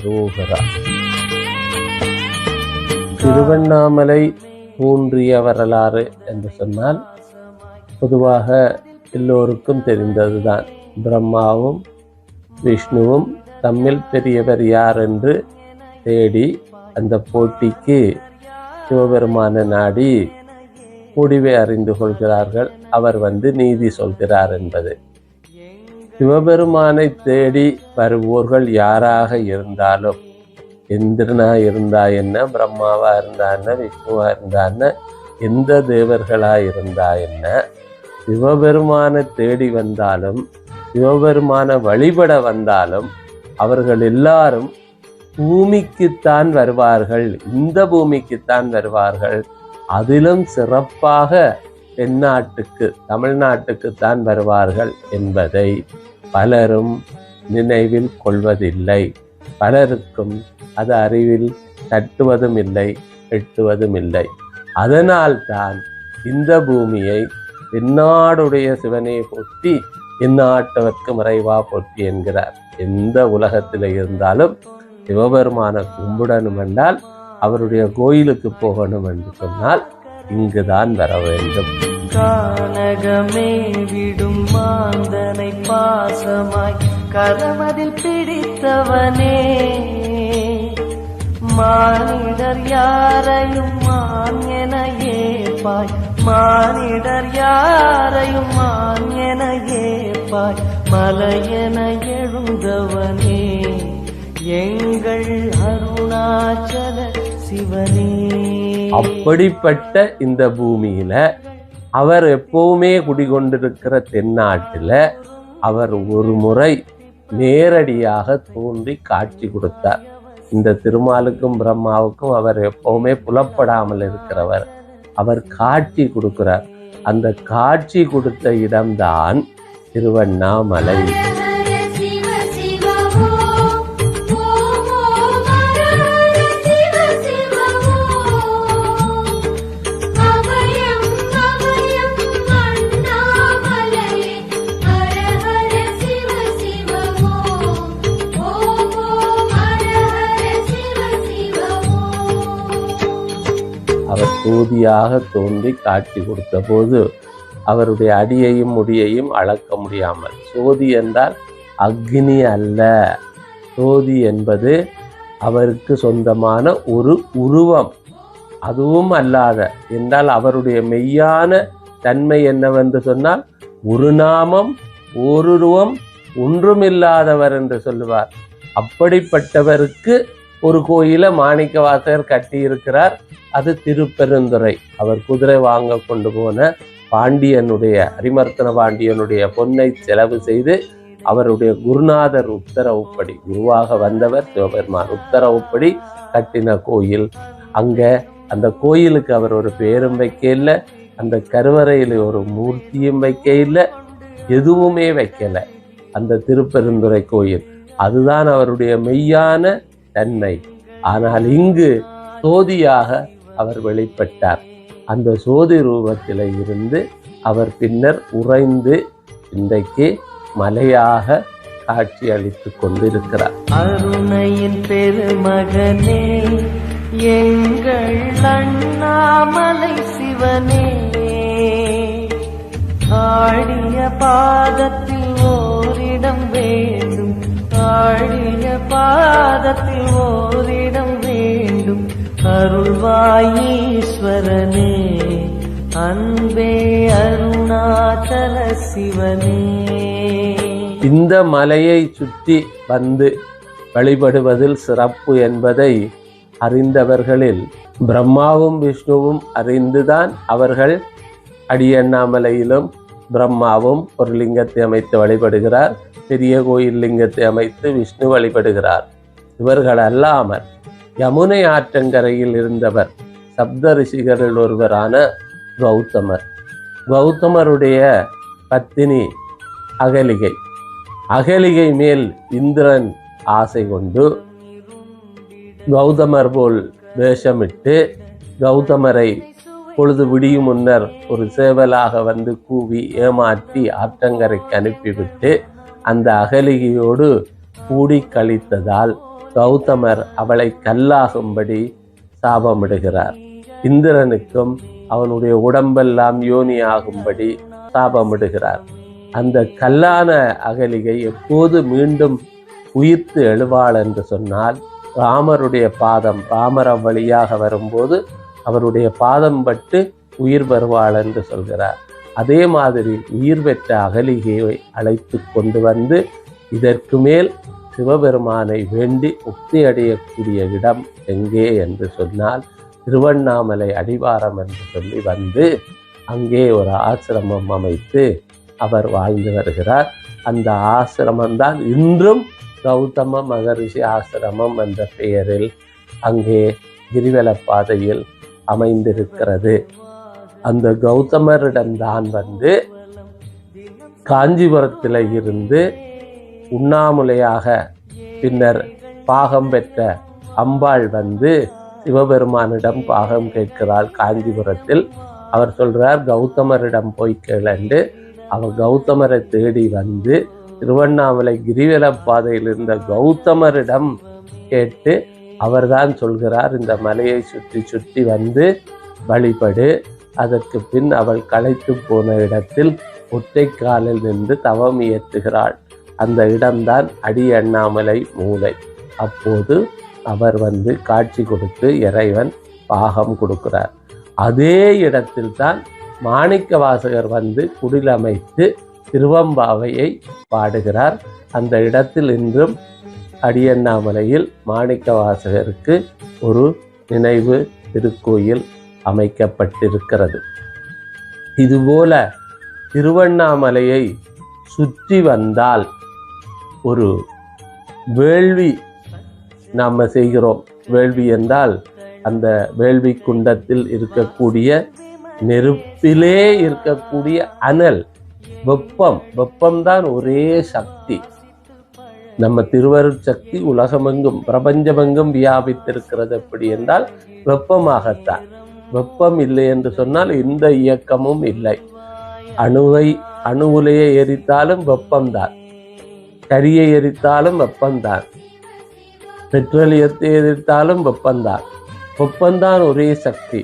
ரோகரா திருவண்ணாமலை தோன்றிய வரலாறு என்று சொன்னால் பொதுவாக எல்லோருக்கும் தெரிந்ததுதான். பிரம்மாவும் விஷ்ணுவும் தம்மில் பெரியவர் யார் என்று தேடி அந்த போட்டிக்கு சிவபெருமான நாடி முடிவை அறிந்து கொள்கிறார்கள். அவர் வந்து நீதி சொல்கிறார் என்பது. சிவபெருமானை தேடி வருவோர்கள் யாராக இருந்தாலும்? இந்திரனா இருந்தா என்ன? பிரம்மாவா இருந்தா என்ன? விஷ்ணுவா இருந்தா என்ன? எந்த தேவர்களா இருந்தா என்ன? சிவபெருமானை தேடி வந்தாலும் சிவபெருமான வழிபட வந்தாலும் அவர்கள் எல்லாரும் பூமிக்குத்தான் வருவார்கள். இந்த பூமிக்குத்தான் வருவார்கள். அதிலும் சிறப்பாக தென்னாட்டுக்கு தமிழ்நாட்டுக்குத்தான் வருவார்கள் என்பதை பலரும் நினைவில் கொள்வதில்லை. பலருக்கும் அது அறிவில் தட்டுவதும் இல்லை எட்டுவதும் இல்லை. அதனால்தான் இந்த பூமியை தென்னாடுடைய சிவனை பொட்டி இந்நாட்டவர்க்கு மறைவா பொட்டி என்கிறார். எந்த உலகத்தில் இருந்தாலும் சிவபெருமான கும்பிடணும் என்றால் அவருடைய கோயிலுக்கு போகணும் என்று சொன்னால் இங்குதான் வர வேண்டும். கானகமே விடும் மாந்தனை பாசமாய் கரமதில் பிடித்தவனே. மானிடர் யாரையும் மான் என ஏப்பாய் மானிடர் யாரையும் மான் என ஏப்பாய் மலையென எழுந்தவனே. எங்கள் அருணாச்சல அப்படிப்பட்ட இந்த பூமியில அவர் எப்பவுமே குடிகொண்டிருக்கிற தென்னாட்டில் அவர் ஒரு முறை நேரடியாக தோன்றி காட்சி கொடுத்தார். இந்த திருமாலுக்கும் பிரம்மாவுக்கும் அவர் எப்பவுமே புலப்படாமல் இருக்கிறவர். அவர் காட்சி கொடுக்கிறார். அந்த காட்சி கொடுத்த இடம்தான் திருவண்ணாமலை. ஜோதியாக சோதியாக தோன்றி காட்சி கொடுத்தபோது அவருடைய அடியையும் முடியையும் அளக்க முடியாமல் சோதி என்றால் அக்னி அல்ல. சோதி என்பது அவருக்கு சொந்தமான ஒரு உருவம். அதுவும் அல்லாத என்றால் அவருடைய மெய்யான தன்மை என்னவென்று சொன்னால் ஒரு நாமம் ஓருருவம் ஒன்றுமில்லாதவர் என்று சொல்லுவார். அப்படிப்பட்டவருக்கு ஒரு கோயிலை மாணிக்க வாசகர் கட்டியிருக்கிறார். அது திருப்பெருந்துறை. அவர் குதிரை வாங்க கொண்டு போன பாண்டியனுடைய அரிமர்த்தன பாண்டியனுடைய பொன்னை செலவு செய்து அவருடைய குருநாதர் உத்தரவுப்படி குருவாக வந்தவர் சிவபெருமான் உத்தரவுப்படி கட்டின கோயில். அங்க அந்த கோயிலுக்கு அவர் ஒரு பேரும் வைக்க இல்லை அந்த கருவறையில் ஒரு மூர்த்தியும் வைக்க இல்லை எதுவுமே வைக்கலை. அந்த திருப்பெருந்துறை கோயில். அதுதான் அவருடைய மெய்யான தன்மை ஆனால் இங்கு சோதியாக அவர் வெளிப்பட்டார். அந்த சோதி ரூபத்தில் இருந்து அவர் பின்னர் உறைந்து இன்றைக்கு மலையாக காட்சி அளித்து கொண்டிருக்கிறார். அருணையின் பெருமகனே எங்கள் அண்ணாமலை சிவனே ஆடிய பாதத்தில் ஓரிடம் வேறு பாதத்தில் ஓரிடம் வேண்டும். அருள்வாயீஸ்வரனே அன்பே அருணாச்சல சிவனே. இந்த மலையை சுற்றி வந்து வழிபடுவதில் சிறப்பு என்பதை அறிந்தவர்களில் பிரம்மாவும் விஷ்ணுவும் அறிந்துதான் அவர்கள் அடியண்ணாமலையிலும் பிரம்மாவும் ஒரு லிங்கத்தை அமைத்து வழிபடுகிறார். பெரிய கோயில் லிங்கத்தை அமைத்து விஷ்ணு வழிபடுகிறார். இவர்கள் அல்லாமல் யமுனை ஆற்றங்கரையில் இருந்தவர் சப்த ரிஷிகளில் ஒருவரான கௌதமர். கௌதமருடைய பத்தினி அகலிகை. அகலிகை மேல் இந்திரன் ஆசை கொண்டு கௌதமர் போல் வேஷமிட்டு கௌதமரை பொழுது விடியும் முன்னர் ஒரு சேவலாக வந்து கூவி ஏமாற்றி ஆற்றங்கரைக்கு அனுப்பிவிட்டு அந்த அகலிகையோடு கூடி கழித்ததால் கௌதமர் அவளை கல்லாகும்படி சாபமிடுகிறார். இந்திரனுக்கும் அவனுடைய உடம்பெல்லாம் யோனியாகும்படி சாபமிடுகிறார். அந்த கல்லான அகலிகை எப்போது மீண்டும் உயிர்த்து எழுவாள் என்று சொன்னால் ராமருடைய பாதம் ராமர வழியாக வரும்போது அவருடைய பாதம் பட்டு உயிர் வருவாள் என்று சொல்கிறார். அதே மாதிரி உயிர் பெற்ற அகலிகையை அழைத்து கொண்டு வந்து இதற்கு மேல் சிவபெருமானை வேண்டி முக்தி அடையக்கூடிய இடம் எங்கே என்று சொன்னால் திருவண்ணாமலை அடிவாரம் என்று சொல்லி வந்து அங்கே ஒரு ஆசிரமம் அமைத்து அவர் வாழ்ந்து வருகிறார். அந்த ஆசிரமம்தான் இன்றும் கௌதம மகரிஷி ஆசிரமம் என்ற பெயரில் அங்கே கிரிவல பாதையில் அமைந்திருக்கிறது. அந்த கௌதமரிடம்தான் வந்து காஞ்சிபுரத்தில் இருந்து உண்ணாமுலையாக பின்னர் பாகம் பெற்ற அம்பாள் வந்து சிவபெருமானிடம் பாகம் கேட்கிறாள் காஞ்சிபுரத்தில். அவர் சொல்கிறார் கௌதமரிடம் போய் கேளண்டு. அவர் கௌதமரை தேடி வந்து திருவண்ணாமலை கிரிவல பாதையில் இருந்த கௌதமரிடம் கேட்டு அவர்தான் சொல்கிறார் இந்த மலையை சுற்றி சுற்றி வந்து வழிபடு. அதற்கு பின் அவள் களைத்து போன இடத்தில் ஒற்றை காலில் நின்று தவம் இயற்றுகிறாள். அந்த இடம்தான் அடி அண்ணாமலை மூலை. அப்போது அவர் வந்து காட்சி கொடுத்து இறைவன் பாகம் கொடுக்கிறார். அதே இடத்தில் தான் மாணிக்க வாசகர் வந்து குடிலமைத்து திருவம்பாவையை பாடுகிறார். அந்த இடத்தில் இன்றும் அடியண்ணாமலையில் மாணிக்க வாசகருக்கு ஒரு நினைவு திருக்கோயில் அமைக்கப்பட்டிருக்கிறது. இதுபோல திருவண்ணாமலையை சுற்றி வந்தால் ஒரு வேள்வி நாம் செய்கிறோம். வேள்வி என்றால் அந்த வேள்வி குண்டத்தில் இருக்கக்கூடிய நெருப்பிலே இருக்கக்கூடிய அனல் வெப்பம். வெப்பம்தான் ஒரே சக்தி. நம்ம திருவருட் சக்தி உலகமெங்கும் பிரபஞ்சமெங்கும் வியாபித்திருக்கிறது எப்படி என்றால் வெப்பமாகத்தான். வெப்பம் இல்லை என்று சொன்னால் இந்த இயக்கமும் இல்லை. அணுவை அணுவிலேயே எரித்தாலும் வெப்பம்தான். கரியை எரித்தாலும் வெப்பம்தான். பெட்ரோலியத்தை எரித்தாலும் வெப்பம்தான். வெப்பம்தான் ஒரே சக்தி.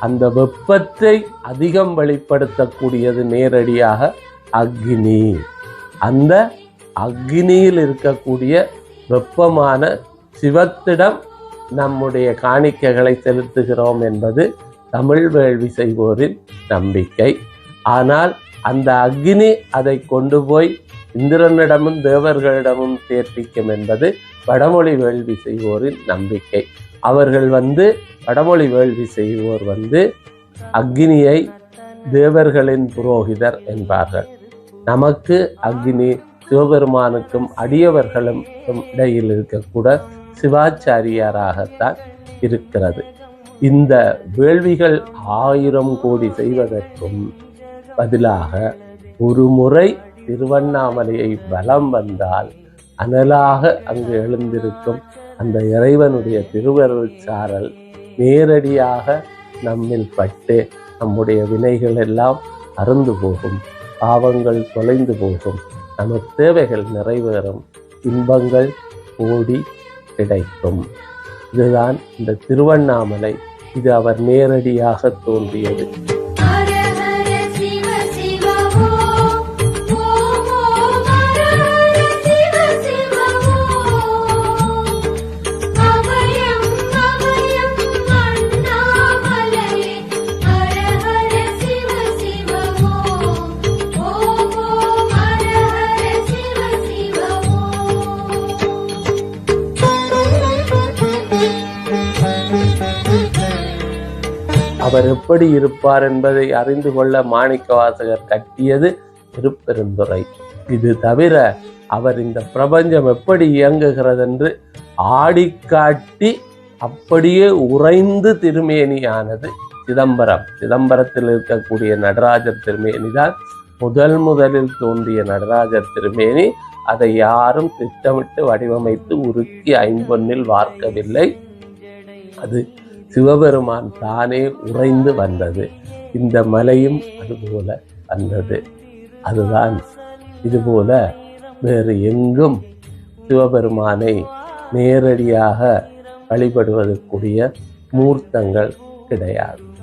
அந்த வெப்பத்தை அதிகம் வெளிப்படுத்தக்கூடியது நேரடியாக அக்னி. அந்த அக்னியில் இருக்கக்கூடிய வெப்பமான சிவத்திடம் நம்முடைய காணிக்கைகளை செலுத்துகிறோம் என்பது தமிழ் வேள்வி செய்வோரின் நம்பிக்கை. ஆனால் அந்த அக்னி அதை கொண்டு போய் இந்திரனிடமும் தேவர்களிடமும் சேர்ப்பிக்கும் என்பது வடமொழி வேள்வி செய்வோரின் நம்பிக்கை. அவர்கள் வந்து வடமொழி வேள்வி செய்வோர் வந்து அக்னியை தேவர்களின் புரோகிதர் என்பார்கள். நமக்கு அக்னி சிவபெருமானுக்கும் அடியவர்களுக்கும் இடையில் இருக்கக்கூட சிவாச்சாரியாராகத்தான் இருக்கிறது. இந்த வேள்விகள் ஆயிரம் கோடி செய்வதற்கும் பதிலாக ஒரு முறை திருவண்ணாமலையை வலம் வந்தால் அனலாக அங்கு எழுந்திருக்கும் அந்த இறைவனுடைய திருவருள் சாரல் நேரடியாக நம்மில் பட்டு நம்முடைய வினைகள் எல்லாம் அறந்து போகும் பாவங்கள் தொலைந்து போகும். நமது தேவைகள் நிறைவேறும். இன்பங்கள் ஓடி கிடைக்கும். இதுதான் இந்த திருவண்ணாமலை. இது அவர் நேரடியாக தோன்றியது. அவர் எப்படி இருப்பார் என்பதை அறிந்து கொள்ள மாணிக்கவாசகர் கட்டியது திருப்பெருந்துறை. இது தவிர அவர் இந்த பிரபஞ்சம் எப்படி இயங்குகிறது என்று ஆடிக்காட்டி அப்படியே உறைந்து திருமேனியானது சிதம்பரம். சிதம்பரத்தில் இருக்கக்கூடிய நடராஜர் திருமேனி தான் முதல் முதலில் தோன்றிய நடராஜர் திருமேனி. அதை யாரும் திட்டமிட்டு வடிவமைத்து உருக்கி ஐம்பொன்னில் வார்க்கவில்லை. அது சிவபெருமான் தானே உறைந்து வந்தது. இந்த மலையும் அதுபோல வந்தது. அதுதான் இதுபோல வேறு எங்கும் சிவபெருமானை நேரடியாக வழிபடுவதற்குரிய மூர்த்தங்கள் கிடையாது.